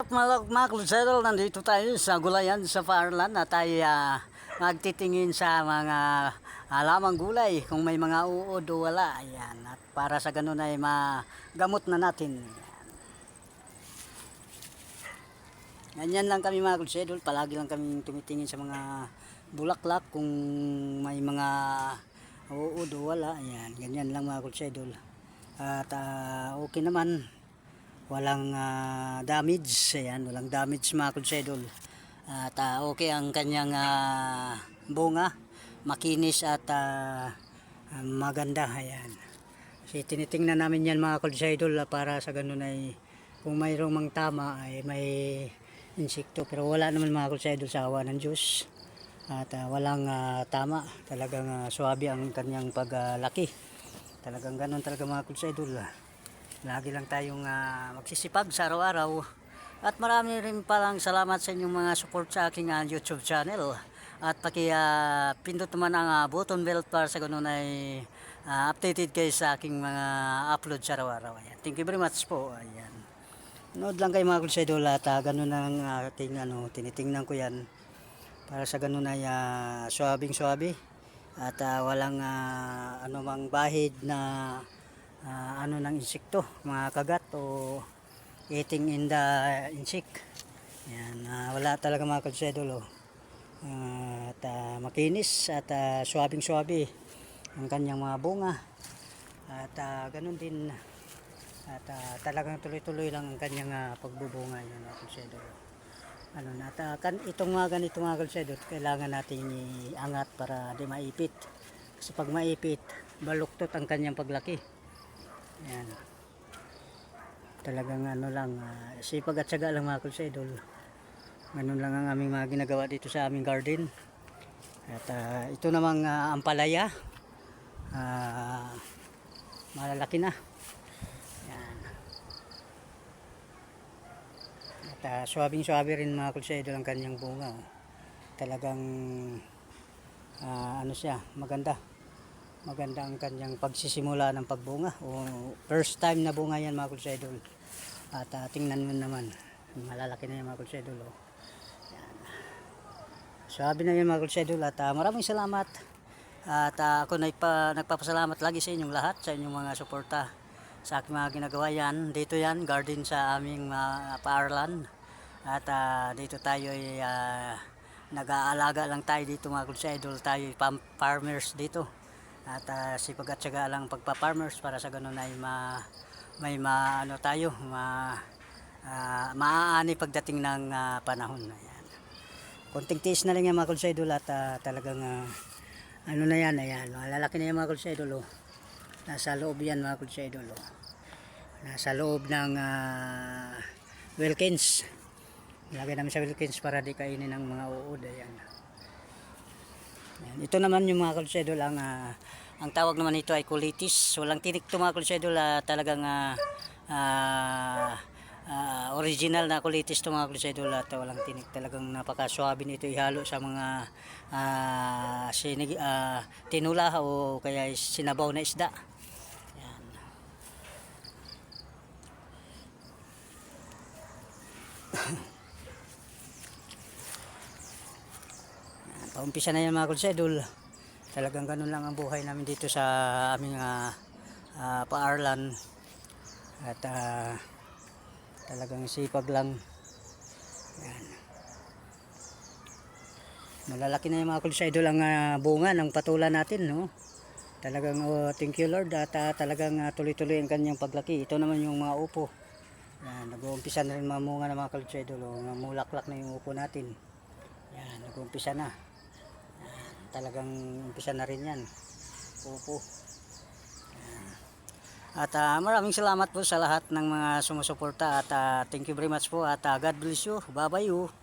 Mga Cruzeiro, nandito tayo sa gulayan sa Farland na tayo ah, magtitingin sa mga halamang gulay kung may mga uod o wala. Ayan. At para sa ganun ay magamot na natin. Ganyan lang kami mga Cruzeiro. Palagi lang kami tumitingin sa mga bulaklak kung may mga uod o wala. Ayan. Ganyan lang mga Cruzeiro. At ah, okay naman walang ah, damage. Ayan walang damage mga konsedol at ah, okay ang kanyang ah, bunga. Makinis at ah, maganda. Ayan. Kasi tinitingnan namin yan mga konsedol ah, para sa ganun ay kung mayroong mang tama ay may insekto pero wala naman mga konsedol sa awa ng Diyos. At ah, walang ah, tama. Talagang uh, suwabe ang kanyang paglaki. Talagang ganun talaga mga konsedol ah. Lagi lang tayong ah, magsisipag sa araw-araw. At marami rin palang salamat sa inyong mga support sa aking ah, YouTube channel. At paki ah, pindot naman ang ah, button bell para sa ganun ay ah, updated kayo sa aking mga upload sa araw-araw. Ayan. Thank you very much po. Ayan. Nood lang kayo mga kulsidol at ah, ganun ang aking ano, tinitingnan ko yan. Para sa ganun ay uh, suwabing-suwabe. At ah, walang ah, anumang bahid na ah, ano ng insekto, mga kagat o eating in the insect. Yan, ah, wala talaga mga kalsedol. Oh. Ah, at ah, makinis at uh, suwabing-suwabe ang kanyang mga bunga. At ah, ganun din at ah, talagang tuloy-tuloy lang ang kanyang ah, pagbubunga yan mga kalsedol. Ano na, at, ah, kan, itong mga ganito mga kalsedol, kailangan natin iangat para di maipit. Kasi pag maipit, baluktot ang kanyang paglaki. Yan. Talagang ano lang, ah, sipag at syaga lang mga kulsidol. Ganun lang ang aming mga ginagawa dito sa aming garden. At ah, ito namang uh, ampalaya. Ah, malalaki na. Yan. At uh, suwabing-suwabe rin mga kulsidol ang kanyang bunga. Talagang ah, ano siya, maganda maganda ang kanyang pagsisimula ng pagbunga. O first time na bunga yan mga kulsedol at ah, tingnan mo naman. Malalaki na yan mga kulsedol oh. yan. sabi na yan mga kulsedol at ah, maraming salamat. At ah, ako nagpa, nagpapasalamat lagi sa inyong lahat sa inyong mga suporta sa aking mga ginagawa. Yan dito yan garden sa aming uh, paaralan. At ah, dito tayo ay ah, nag-aalaga lang tayo dito mga kulsedol tayo farmers dito at uh, sipag at lang pagpa-farmers para sa ganun ay ma, may ma, ano tayo, ma, uh, maaani pagdating ng ah, panahon. Ayan. Konting tiis na lang yan mga kulsa idol at ah, talagang ah, ano na yan, ayan, malalaki na yan mga kulsa idol. Oh. Nasa loob yan mga kulsa idol. Oh. Nasa loob ng uh, Wilkins. Lagay namin sa Wilkins para di kainin ng mga uod. Ayan. Yan. Ito naman yung mga kalsedol ang ah, ang tawag naman nito ay kulitis. Walang tinik to mga kalsedol ah, talagang ah, ah, original na kulitis to mga kalsedol at walang tinik talagang napakaswabe nito ihalo sa mga ah, sinig, ah, tinula o kaya sinabaw na isda. Yan. Paumpisa na yan mga kulsedol. Talagang ganun lang ang buhay namin dito sa aming uh, paarlan. At ah, talagang sipag lang. Yan. Malalaki na yung mga kulsedol ang ah, bunga ng patulan natin. No? Talagang oh, thank you Lord at ah, talagang ah, tuloy-tuloy ang kanyang paglaki. Ito naman yung mga upo. Yan, nag-uumpisa na rin mga munga ng mga kulsedol. Oh, namulaklak na yung upo natin. Yan, nag-uumpisa na talagang umpisa na rin yan. Opo. At ah, maraming salamat po sa lahat ng mga sumusuporta at ah, thank you very much po at ah, God bless you. Bye bye you